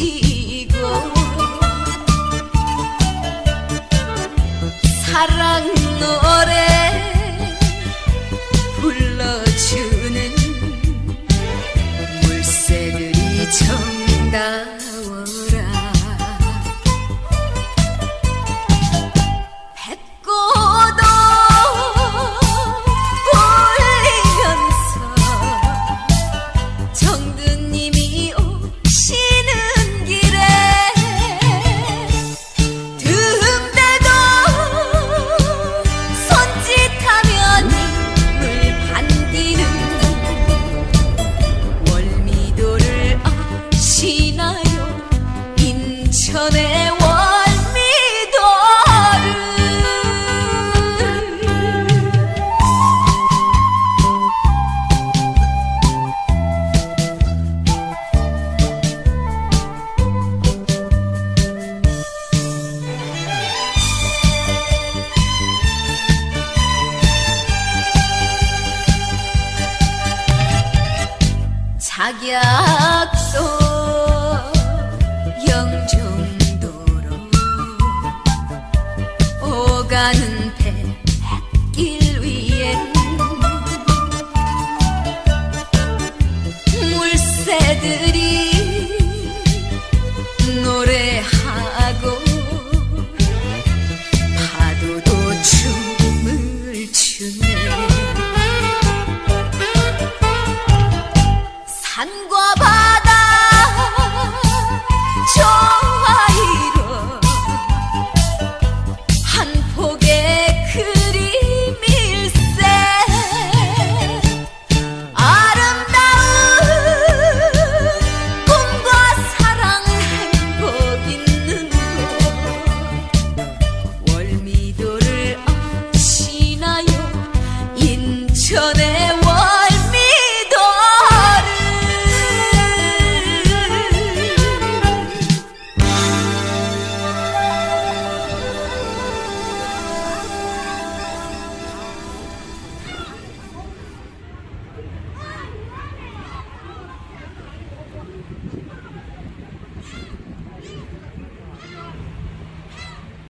지고 사랑 노래 불러주 낙약소 영종도로 오가는 배길 위에